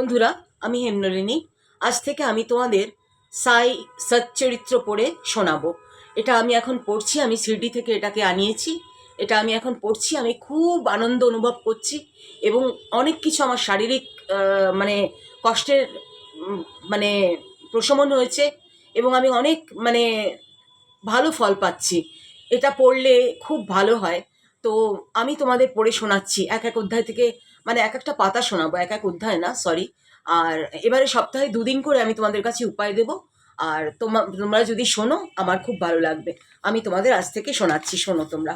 বন্ধুরা, আমি হেমনলিনী। আজ থেকে আমি তোমাদের সাই সচ্চরিত্র পড়ে শোনাবো। এটা আমি এখন পড়ছি, আমি সিডি থেকে এটাকে আনিয়েছি। এটা আমি এখন পড়ছি, আমি খুব আনন্দ অনুভব করছি এবং অনেক কিছু আমার শারীরিক মানে কষ্টের মানে প্রশমন হয়েছে এবং আমি অনেক মানে ভালো ফল পাচ্ছি। এটা পড়লে খুব ভালো হয়। তো আমি তোমাদের পড়ে শোনাচ্ছি। এক এক অধ্যায় থেকে মানে এক একটা পাতা শোনাবো, এক এক অধ্যায় না সরি আর এবারে সপ্তাহে দুদিন করে আমি তোমাদের কাছে উপায় দেব। আর তোমা, তোমরা যদি শোনো, আমার খুব ভালো লাগবে। আমি তোমাদের আজ থেকে শোনাচ্ছি, শোনো তোমরা।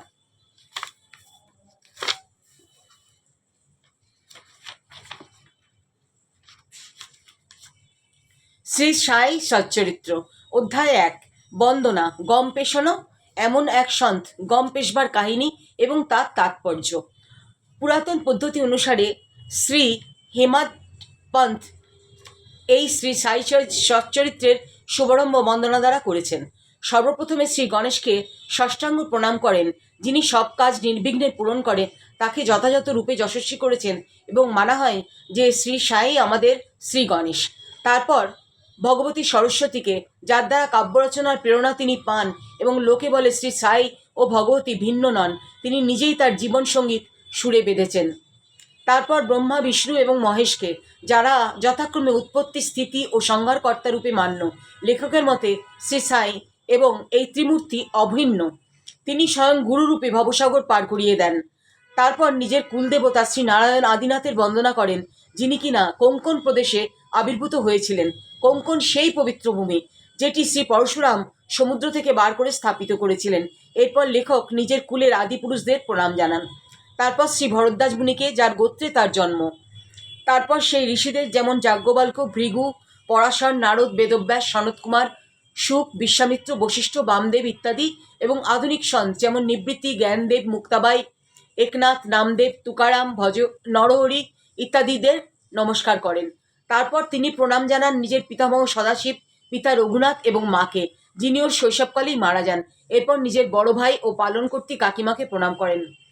শ্রী সাই সচ্চরিত্র, অধ্যায় এক, বন্দনা, গম পেশনো এমন এক সন্ত, গম পেশবার কাহিনী এবং তার তাৎপর্য। পুরাতন পদ্ধতি অনুসারে শ্রী হেমাদ পন্থ এই শ্রী সাই সচ্চরিত্রের শুভারম্ভ বন্দনা দ্বারা করেছেন। সর্বপ্রথমে শ্রী গণেশকে ষষ্ঠাঙ্গ প্রণাম করেন, যিনি সব কাজ নির্বিঘ্নে পূরণ করে তাকে যথাযথ রূপে যশস্বী করেছেন এবং মানা হয় যে শ্রী সাই আমাদের শ্রী গণেশ। তারপর ভগবতী সরস্বতীকে, যার দ্বারা কাব্য রচনার প্রেরণা তিনি পান এবং লোকে বলে শ্রী সাই ও ভগবতী ভিন্ন নন, তিনি নিজেই তার জীবন সংগীত সুরে বেঁধেছেন। তারপর ব্রহ্মা, বিষ্ণু এবং মহেশকে, যারা যথাক্রমে উৎপত্তি, স্থিতি ও সংহারকর্তা রূপে মান্য, লেখকের মতে শ্রী সাই এবং এই ত্রিমূর্তি অভিন্ন। তিনি স্বয়ং গুরুরূপে ভবসাগর পার করিয়ে দেন। তারপর নিজের কুলদেবতা শ্রী নারায়ণ আদিনাথের বন্দনা করেন, যিনি কিনা কোঙ্কণ প্রদেশে আবির্ভূত হয়েছিলেন। কোঙ্কণ সেই পবিত্র ভূমি, যেটি শ্রী পরশুরাম সমুদ্র থেকে বার করে স্থাপিত করেছিলেন। এরপর লেখক নিজের কুলের আদিপুরুষদের প্রণাম জানান। তারপর শ্রী ভরদ্বাজ মুনিকে, যার গোত্রে তার জন্ম। তারপর সেই ঋষিদের যেমন যাজ্ঞবাল্ক, ভৃগু, পরাশর, নারদ, বেদব্যাস সনত কুমার, সুখ, বিশ্বামিত্র, বশিষ্ঠ, বামদেব ইত্যাদি এবং আধুনিক সন্ত যেমন নিবৃত্তি, জ্ঞানদেব, মুক্তাবাই, একনাথ, নামদেব, তুকারাম, ভজ, নরহরি ইত্যাদিদের নমস্কার করেন। তারপর তিনি প্রণাম জানান নিজের পিতামহ সদাশিব, পিতা রঘুনাথ এবং মাকে, যিনি ওর শৈশবকালেই মারা যান। এরপর নিজের বড় ভাই ও পালন পালনকর্ত্রী কাকিমাকে প্রণাম করেন।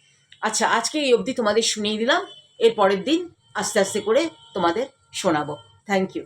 আচ্ছা আজকে এই অবধি তোমাদের শুনিয়ে দিলাম। এর পরের দিন আস্তে আস্তে করে তোমাদের শোনাবো। Thank you